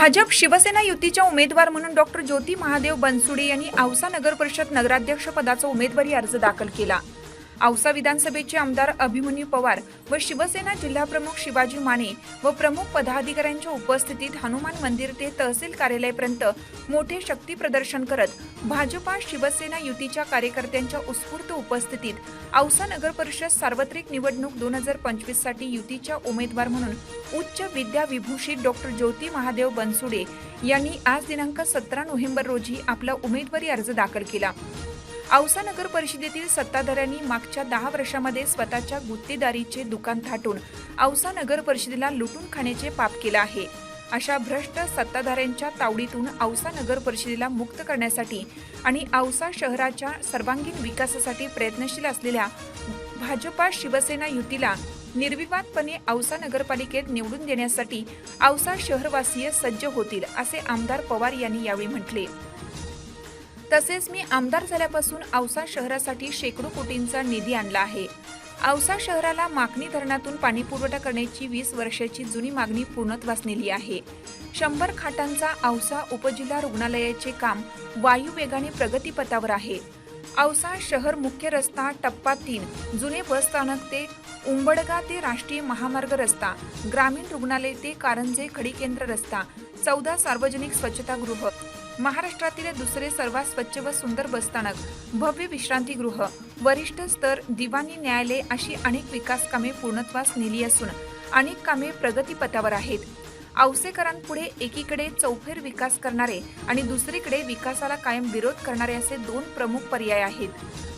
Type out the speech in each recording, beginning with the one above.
भाजप शिवसेना युतीच्या उमेदवार म्हणून डॉक्टर ज्योती महादेव बनसुडे यांनी औसा नगर परिषद नगराध्यक्ष पदाचा उमेदवारी अर्ज दाखल केला. औसा विधानसभेचे आमदार अभिमन्यू पवार व शिवसेना जिल्हाप्रमुख शिवाजी माने व प्रमुख पदाधिकाऱ्यांच्या उपस्थितीत हनुमान मंदिर ते तहसील कार्यालयापर्यंत मोठे शक्ती प्रदर्शन करत भाजपा शिवसेना युतीच्या कार्यकर्त्यांच्या उत्स्फूर्त उपस्थितीत औसा नगर परिषद सार्वत्रिक निवडणूक दोन हजार पंचवीससाठी युतीच्या उमेदवार म्हणून उच्च विद्या विभूषित डॉक्टर ज्योती महादेव बनसुडे यांनी आज दिनांक सतरा नोव्हेंबर रोजी आपला उमेदवारी अर्ज दाखल केला. औसा नगर परिषदेतील सत्ताधाऱ्यांनी मागच्या दहा वर्षामध्ये स्वतःच्या गुत्तेदारीचे दुकान थाटून औसा नगर परिषदेला लुटून खाण्याचे पाप केलं आहे. अशा भ्रष्ट सत्ताधाऱ्यांच्या तावडीतून औसा नगर परिषदेला मुक्त करण्यासाठी आणि औसा शहराच्या सर्वांगीण विकासासाठी प्रयत्नशील असलेल्या भाजपा शिवसेना युतीला निर्विवादपणे औसा नगरपालिकेत निवडून देण्यासाठी औसा शहरवासीय सज्ज होतील असे आमदार पवार यांनी यावेळी म्हटले. तसेच मी आमदार झाल्यापासून औसा शहरासाठी शेकडो कोटींचा निधी आणला आहे. औसा शहराला माकणी धरणातून पाणी पुरवठा करण्याची वीस वर्षाची जुनी मागणी पूर्णत्वास नेली आहे. शंभर खाटांचा औसा उपजिल्हा रुग्णालयाचे काम वायुवेगाने प्रगतीपथावर आहे. औसा शहर मुख्य रस्ता टप्पा तीन जुने बसस्थानक ते उंबडगा ते राष्ट्रीय महामार्ग रस्ता ग्रामीण रुग्णालय ते कारंजे खडी केंद्र रस्ता चौदा सार्वजनिक स्वच्छतागृह महाराष्ट्रातील दुसरे सर्वात स्वच्छ व सुंदर बसस्थानक भव्य विश्रांतीगृह वरिष्ठ स्तर दिवाणी न्यायालय अशी अनेक विकास कामे पूर्णत्वास नेली असून अनेक कामे प्रगतीपथावर आहेत. औसेकरांपुढे एकीकडे चौफेर विकास करणारे आणि दुसरीकडे विकासाला कायम विरोध करणारे असे दोन प्रमुख पर्याय आहेत.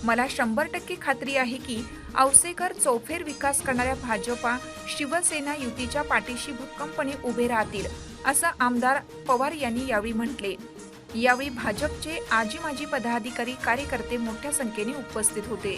मला शंभर टक्के खात्री आहे की औसेकर चौफेर विकास करणाऱ्या भाजपा शिवसेना युतीच्या पाठीशी भक्कमपणे उभे राहतील असं आमदार पवार यांनी यावेळी म्हटले. यावेळी भाजपचे आजी माजी पदाधिकारी कार्यकर्ते मोठ्या संख्येने उपस्थित होते.